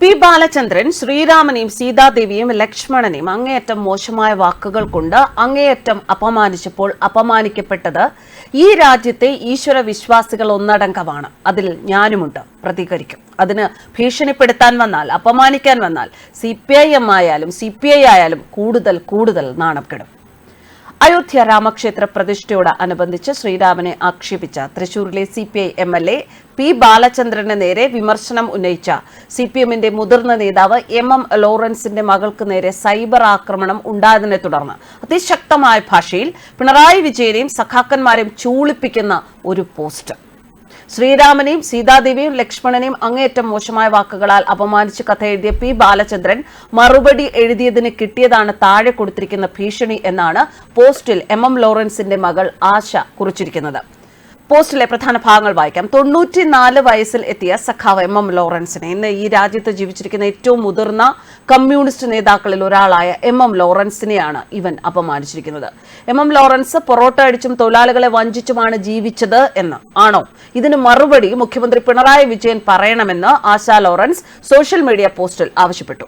P Balachandran ശ്രീരാമനെയും സീതാദേവിയും ലക്ഷ്മണനെയും അങ്ങേയറ്റം മോശമായ വാക്കുകൾ കൊണ്ട് അങ്ങേയറ്റം അപമാനിച്ചപ്പോൾ അപമാനിക്കപ്പെട്ടത് ഈ രാജ്യത്തെ ഈശ്വര വിശ്വാസികൾ ഒന്നടങ്കമാണ്. അതിൽ ഞാനുമുണ്ട്. പ്രതികരിക്കും. അതിന് ഭീഷണിപ്പെടുത്താൻ വന്നാൽ അപമാനിക്കാൻ വന്നാൽ സി പി ഐ എം ആയാലും സി പി ഐ ആയാലും കൂടുതൽ കൂടുതൽ നാണം കെടും അയോധ്യ രാമക്ഷേത്ര പ്രതിഷ്ഠയോട് അനുബന്ധിച്ച് ശ്രീരാമനെ ആക്ഷേപിച്ച തൃശൂരിലെ C P I M M L A Balachandran നേരെ വിമർശനം ഉന്നയിച്ച സി പി എമ്മിന്റെ മുതിർന്ന നേതാവ് എം എം ലോറൻസിന്റെ മകൾക്ക് നേരെ സൈബർ ആക്രമണം ഉണ്ടായതിനെ തുടർന്ന് അതിശക്തമായ ഭാഷയിൽ പിണറായി വിജയനെയും സഖാക്കന്മാരെയും ചൂളിപ്പിക്കുന്ന ഒരു പോസ്റ്റ്. ശ്രീരാമനെയും സീതാദേവിയും ലക്ഷ്മണനെയും അങ്ങേയറ്റം മോശമായ വാക്കുകളാൽ അപമാനിച്ച് കഥ എഴുതിയ പി ബാലചന്ദ്രൻ മറുപടി എഴുതിയതിന് കിട്ടിയതാണ് താഴെ കൊടുത്തിരിക്കുന്ന ഭീഷണി എന്നാണ് പോസ്റ്റിൽ എം എം ലോറൻസിന്റെ മകൾ ആശ കുറിച്ചിരിക്കുന്നത്. പോസ്റ്റിലെ പ്രധാന ഭാഗങ്ങൾ വായിക്കാം. തൊണ്ണൂറ്റിനാല് വയസ്സിൽ എത്തിയ സഖാവ് എം എം ലോറൻസിനെ ഇന്ന് ഈ രാജ്യത്ത് ജീവിച്ചിരിക്കുന്ന ഏറ്റവും മുതിർന്ന കമ്മ്യൂണിസ്റ്റ് നേതാക്കളിൽ ഒരാളായ എം എം ലോറൻസിനെയാണ് ഇവൻ അപമാനിച്ചിരിക്കുന്നത്. എം എം ലോറൻസ് പൊറോട്ട അടിച്ചും തൊഴിലാളികളെ വഞ്ചിച്ചുമാണ് ജീവിച്ചത് എന്ന്. ആണോ? ഇതിന് മറുപടി മുഖ്യമന്ത്രി പിണറായി വിജയൻ പറയണമെന്ന് ആശാ ലോറൻസ് സോഷ്യൽ മീഡിയ പോസ്റ്റിൽ ആവശ്യപ്പെട്ടു.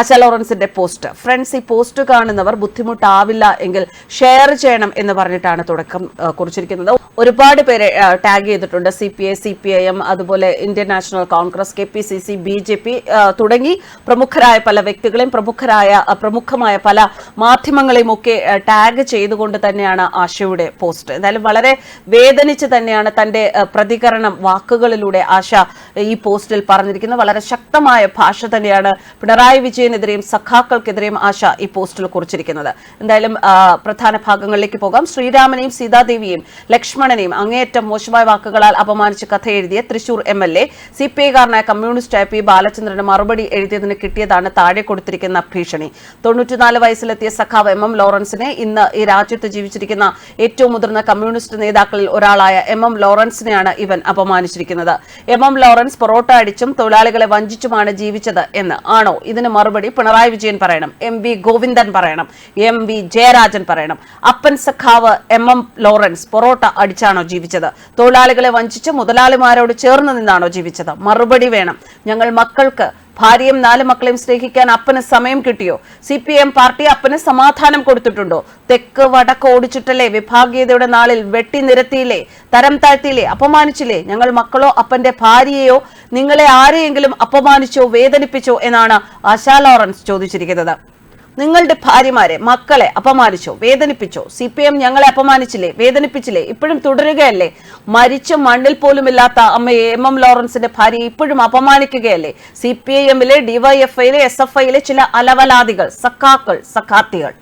ആശ ലോറൻസിന്റെ പോസ്റ്റ്. ഫ്രണ്ട്സ് ഈ പോസ്റ്റ് കാണുന്നവർ ബുദ്ധിമുട്ടാവില്ല എങ്കിൽ ഷെയർ ചെയ്യണം എന്ന് പറഞ്ഞിട്ടാണ് തുടക്കം കുറിച്ചിരിക്കുന്നത്. ഒരുപാട് പേരെ ടാഗ് ചെയ്തിട്ടുണ്ട്. C P I C P I M അതുപോലെ Indian National Congress K P C C B J P തുടങ്ങി പ്രമുഖരായ പല വ്യക്തികളെയും പ്രമുഖരായ പ്രമുഖമായ പല മാധ്യമങ്ങളെയും ഒക്കെ ടാഗ് ചെയ്തുകൊണ്ട് തന്നെയാണ് ആശയുടെ പോസ്റ്റ്. എന്തായാലും വളരെ വേദനിച്ച് തന്നെയാണ് തന്റെ പ്രതികരണം വാക്കുകളിലൂടെ ആശ ഈ പോസ്റ്റിൽ പറഞ്ഞിരിക്കുന്നത്. വളരെ ശക്തമായ ഭാഷ തന്നെയാണ് പിണറായി വിജയനെതിരെയും സഖാക്കൾക്കെതിരെയും ആശ ഈ പോസ്റ്റിൽ കുറിച്ചിരിക്കുന്നത്. എന്തായാലും പ്രധാന ഭാഗങ്ങളിലേക്ക് പോകാം. ശ്രീരാമനെയും സീതാദേവിയെയും ലക്ഷ്മണനെയും അങ്ങേയറ്റം മോശമായ വാക്കുകളാൽ അപമാനിച്ച് കഥ എഴുതിയ Thrissur M L A C P ഐക്കാരനായ കമ്മ്യൂണിസ്റ്റായ പി ബാലചന്ദ്രന് മറുപടി എഴുതിയതിന് കിട്ടിയതാണ് താഴെ കൊടുത്തിരിക്കുന്ന ഭീഷണി. തൊണ്ണൂറ്റിനാല് വയസ്സിലെത്തിയ സഖാവ് എം എം ലോറൻസിനെ ഇന്ന് ഈ രാജ്യത്ത് ജീവിച്ചിരിക്കുന്ന ഏറ്റവും മുതിർന്ന കമ്മ്യൂണിസ്റ്റ് നേതാക്കളിൽ ഒരാളായ എം എം ലോറൻസിനെയാണ് ഇവൻ അപമാനിച്ചിരിക്കുന്നത്. എം എം ലോറൻസ് പൊറോട്ട അടിച്ചും തൊഴിലാളികളെ വഞ്ചിച്ചുമാണ് ജീവിച്ചത് എന്ന്. ആണോ? ഇതിന് മറുപടി പിണറായി വിജയൻ പറയണം എം വി ഗോവിന്ദൻ പറയണം എം വി ജയരാജൻ പറയണം. അപ്പൻ സഖാവ് എം എം ലോറൻസ് പൊറോട്ട അടിച്ചാണോ ജീവിച്ചത്? തൊഴിലാളികളെ വഞ്ചിച്ച് മുതലാളിമാരോട് ചേർന്ന് നിന്നാണോ ജീവിച്ചത്? മറുപടി വേണം. ഞങ്ങൾ മക്കൾക്ക് ഭാര്യയും നാല് മക്കളെയും സ്നേഹിക്കാൻ അപ്പന് സമയം കിട്ടിയോ? സി പി എം പാർട്ടി അപ്പന് സമാധാനം കൊടുത്തിട്ടുണ്ടോ? തെക്ക് വടക്ക് ഓടിച്ചിട്ടല്ലേ വിഭാഗീയതയുടെ നാളിൽ വെട്ടി നിരത്തിയില്ലേ? തരം താഴ്ത്തിയില്ലേ? അപമാനിച്ചില്ലേ? ഞങ്ങൾ മക്കളോ അപ്പന്റെ ഭാര്യയോ നിങ്ങളെ ആരെയെങ്കിലും അപമാനിച്ചോ വേദനിപ്പിച്ചോ എന്നാണ് ആശാ ലോറൻസ് ചോദിച്ചിരിക്കുന്നത്. നിങ്ങളുടെ ഭാര്യമാരെ മക്കളെ അപമാനിച്ചോ വേദനിപ്പിച്ചോ? സി പി എം ഞങ്ങളെ അപമാനിച്ചില്ലേ വേദനിപ്പിച്ചില്ലേ? ഇപ്പോഴും തുടരുകയല്ലേ? മരിച്ച മണ്ണിൽ പോലുമില്ലാത്ത അമ്മയെ എം എം ലോറൻസിന്റെ ഭാര്യയെ ഇപ്പോഴും അപമാനിക്കുകയല്ലേ? സി പി ഐ എമ്മിലെ ഡിവൈഎഫ്ഐയിലെ എസ് എഫ് ഐയിലെ ചില അലവലാദികൾ സക്കാക്കൾ സഖാത്തികൾ.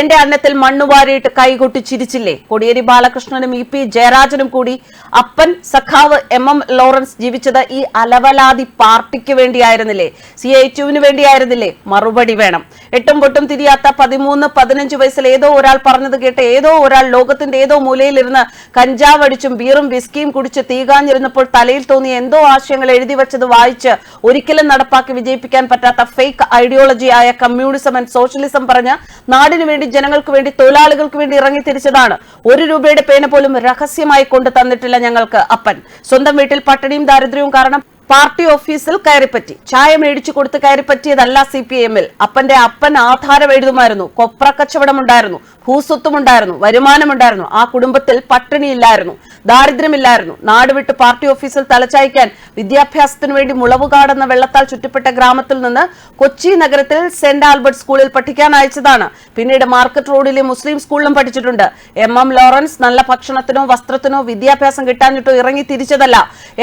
എന്റെ അന്നത്തിൽ മണ്ണുവാരിയിട്ട് കൈകൊട്ടി ചിരിച്ചില്ലേ? കോടിയേരി ബാലകൃഷ്ണനും ഇ പി ജയരാജനും കൂടി അപ്പൻ സഖാവ് എം എം ലോറൻസ് ജീവിച്ചത് ഈ അലവലാതി പാർട്ടിക്ക് വേണ്ടിയായിരുന്നില്ലേ? സി ഐ ടുവിന് വേണ്ടിയായിരുന്നില്ലേ? മറുപടി വേണം. എട്ടും പൊട്ടും തിരിയാത്ത പതിമൂന്ന് പതിനഞ്ച് വയസ്സിൽ ഏതോ ഒരാൾ പറഞ്ഞത് കേട്ട് ഏതോ ഒരാൾ ലോകത്തിന്റെ ഏതോ മൂലയിലിരുന്ന് കഞ്ചാവ് അടിച്ചും ബീറും വിസ്കിയും കുടിച്ച് തീകാഞ്ഞിരുന്നപ്പോൾ തലയിൽ തോന്നിയ എന്തോ ആശയങ്ങൾ എഴുതി വെച്ചത് വായിച്ച് ഒരിക്കലും നടപ്പാക്കി വിജയിപ്പിക്കാൻ പറ്റാത്ത ഫേക്ക് ഐഡിയോളജി ആയ കമ്മ്യൂണിസം ആൻഡ് സോഷ്യലിസം പറഞ്ഞ് നാടിനു വേണ്ടി ജനങ്ങൾക്ക് വേണ്ടി തൊഴിലാളികൾക്ക് വേണ്ടി ഇറങ്ങി തിരിച്ചതാണ്. ഒരു രൂപയുടെ പേന പോലും രഹസ്യമായി കൊണ്ടു തന്നിട്ടില്ല ഞങ്ങൾക്ക് അപ്പൻ. സ്വന്തം വീട്ടിൽ പട്ടിണിയും ദാരിദ്ര്യവും കാരണം പാർട്ടി ഓഫീസിൽ കയറിപ്പറ്റി. ചായ മേടിച്ചു കൊടുത്ത് കയറിപ്പറ്റിയതല്ല സി പി എമ്മിൽ അപ്പന്റെ അപ്പൻ ആധാരം എഴുതുമായിരുന്നു. കൊപ്ര കച്ചവടമുണ്ടായിരുന്നു. ഭൂസ്വത്തുമുണ്ടായിരുന്നു. വരുമാനമുണ്ടായിരുന്നു. ആ കുടുംബത്തിൽ പട്ടിണിയില്ലായിരുന്നു. ദാരിദ്ര്യമില്ലായിരുന്നു. നാട് വിട്ട് പാർട്ടി ഓഫീസിൽ തലച്ചായ്ക്കാൻ വിദ്യാഭ്യാസത്തിനു വേണ്ടി മുളവുകാടെന്ന വെള്ളത്താൽ ചുറ്റപ്പെട്ട ഗ്രാമത്തിൽ നിന്ന് കൊച്ചി നഗരത്തിൽ സെന്റ് ആൽബർട്ട് സ്കൂളിൽ പഠിക്കാൻ അയച്ചതാണ്. പിന്നീട് മാർക്കറ്റ് റോഡിലെ മുസ്ലിം സ്കൂളിലും പഠിച്ചിട്ടുണ്ട്. എം എം ലോറൻസ് നല്ല ഭക്ഷണത്തിനോ വസ്ത്രത്തിനോ വിദ്യാഭ്യാസം കിട്ടാഞ്ഞിട്ടോ ഇറങ്ങി തിരിച്ചതല്ല.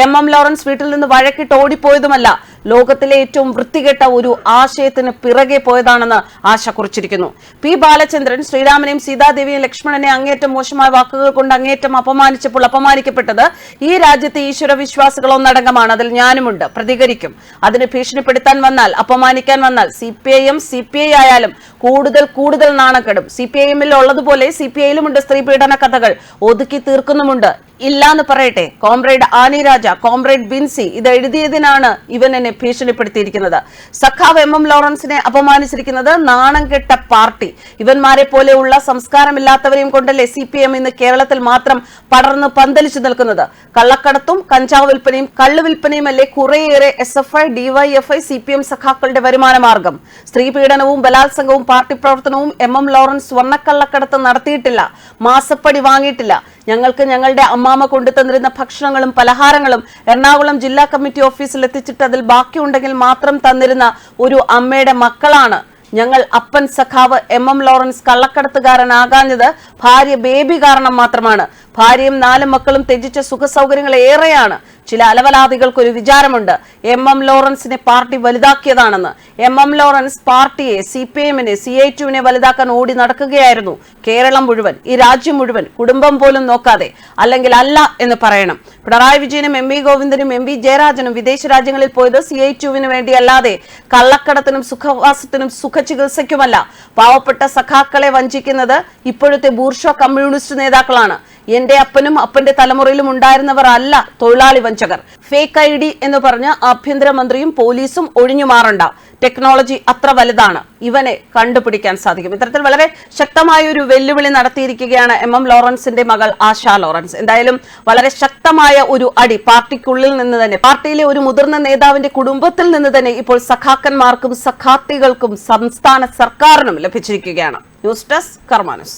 എം എം ലോറൻസ് വീട്ടിൽ നിന്ന് വഴക്കിട്ട് ഓടിപ്പോയതുമല്ല ലോകത്തിലെ ഏറ്റവും വൃത്തികെട്ട ഒരു ആശയത്തിന് പിറകെ പോയതാണെന്ന് ആശ കുറിച്ചിരിക്കുന്നു. പി ബാലചന്ദ്രൻ ശ്രീരാമനെയും സീതാദേവിയും ലക്ഷ്മണനെ അങ്ങേറ്റം മോശമായ വാക്കുകൾ കൊണ്ട് അങ്ങേറ്റം അപമാനിച്ചപ്പോൾ അപമാനിക്കപ്പെട്ടത് ഈ രാജ്യത്തെ ഈശ്വര വിശ്വാസികൾ ഒന്നടങ്കമാണ്. അതിൽ ഞാനുമുണ്ട്. പ്രതികരിക്കും. അതിന് ഭീഷണിപ്പെടുത്താൻ വന്നാൽ അപമാനിക്കാൻ വന്നാൽ C P I M C P I ആയാലും കൂടുതൽ കൂടുതൽ നാണക്കെടും. സി പി ഐ എമ്മിൽ ഉള്ളതുപോലെ സി പി ഐയിലുമുണ്ട് സ്ത്രീ പീഡന കഥകൾ ഒതുക്കി തീർക്കുന്നുമുണ്ട്. ഇല്ല എന്ന് പറയട്ടെ. കോംറേഡ് ആനി രാജ കോംറേഡ് ബിൻസി ഇത് എഴുതിയതിനാണ് ഇവൻ എന്നെ ഭീഷണിപ്പെടുത്തിയിരിക്കുന്നത്. സഖാവ് എം എം ലോറൻസിനെ അപമാനിച്ചിരിക്കുന്നത് നാണം കെട്ട പാർട്ടി. ഇവന്മാരെ പോലെയുള്ള സംസ്കാരമില്ലാത്തവരെയും കൊണ്ടല്ലേ സി പി എം ഇന്ന് കേരളത്തിൽ മാത്രം പടർന്ന് പന്തലിച്ചു നിൽക്കുന്നത്? കള്ളക്കടത്തും കഞ്ചാവ് വിൽപ്പനയും കള്ളു വിൽപ്പനയും അല്ലേ കുറേയേറെ S F I DYFI C P M സഖാക്കളുടെ വരുമാന മാർഗം സ്ത്രീ പീഡനവും ബലാത്സംഗവും പാർട്ടി പ്രവർത്തനവും എം എം ലോറൻസ് സ്വർണക്കള്ളക്കടത്ത് നടത്തിയിട്ടില്ല. മാസപ്പടി വാങ്ങിയിട്ടില്ല. ഞങ്ങൾക്ക് ഞങ്ങളുടെ അമ്മാമ കൊണ്ടുതന്നിരുന്ന ഭക്ഷണങ്ങളും പലഹാരങ്ങളും എറണാകുളം ജില്ലാ കമ്മിറ്റി ഓഫീസിൽ എത്തിച്ചിട്ട് അതിൽ ബാക്കിയുണ്ടെങ്കിൽ മാത്രം തന്നിരുന്ന ഒരു അമ്മയുടെ മക്കളാണ്. ഞങ്ങൾ അപ്പൻ സഖാവ് എം എം ലോറൻസ് കള്ളക്കടത്തുകാരനാകാഞ്ഞത് ഭാര്യ ബേബി കാരണം മാത്രമാണ്. ഭാര്യയും നാല് മക്കളും ത്യജിച്ച സുഖസൗകര്യങ്ങൾ ഏറെയാണ്. ചില അലവലാദികൾക്കൊരു വിചാരമുണ്ട്. എം എം ലോറൻസിനെ പാർട്ടി വലുതാക്കിയതാണെന്ന്. എം എം ലോറൻസ് പാർട്ടിയെ സി പി എമ്മിനെ സി ഐ ടുവിനെ വലുതാക്കാൻ ഓടി നടക്കുകയായിരുന്നു. കേരളം മുഴുവൻ ഈ രാജ്യം മുഴുവൻ കുടുംബം പോലും നോക്കാതെ അല്ലെങ്കിൽ അല്ല എന്ന് പറയണം. പിണറായി വിജയനും എം വി ഗോവിന്ദനും എം വി ജയരാജനും വിദേശ രാജ്യങ്ങളിൽ പോയത് സി ഐ ടുവിന് വേണ്ടിയല്ലാതെ കള്ളക്കടത്തിനും സുഖവാസത്തിനും സുഖചികിത്സയ്ക്കുമല്ല. പാവപ്പെട്ട സഖാക്കളെ വഞ്ചിക്കുന്നത് ഇപ്പോഴത്തെ ബൂർഷോ കമ്മ്യൂണിസ്റ്റ് നേതാക്കളാണ്. എന്റെ അപ്പനും അപ്പന്റെ തലമുറയിലും ഉണ്ടായിരുന്നവർ അല്ല തൊഴിലാളി വഞ്ചകർ. ഫേക്ക് ഐ ഡി എന്ന് പറഞ്ഞ് ആഭ്യന്തരമന്ത്രിയും പോലീസും ഒഴിഞ്ഞു മാറണ്ട. ടെക്നോളജി അത്ര വലുതാണ്. ഇവനെ കണ്ടുപിടിക്കാൻ സാധിക്കും. ഇത്തരത്തിൽ വളരെ ശക്തമായ ഒരു വെല്ലുവിളി നടത്തിയിരിക്കുകയാണ് എം എം ലോറൻസിന്റെ മകൾ ആശ ലോറൻസ്. എന്തായാലും വളരെ ശക്തമായ ഒരു അടി പാർട്ടിക്കുള്ളിൽ നിന്ന് തന്നെ പാർട്ടിയിലെ ഒരു മുതിർന്ന നേതാവിന്റെ കുടുംബത്തിൽ നിന്ന് തന്നെ ഇപ്പോൾ സഖാക്കന്മാർക്കും സഖാത്തികൾക്കും സംസ്ഥാന സർക്കാരിനും ലഭിച്ചിരിക്കുകയാണ്. News desk കർമാനസ്.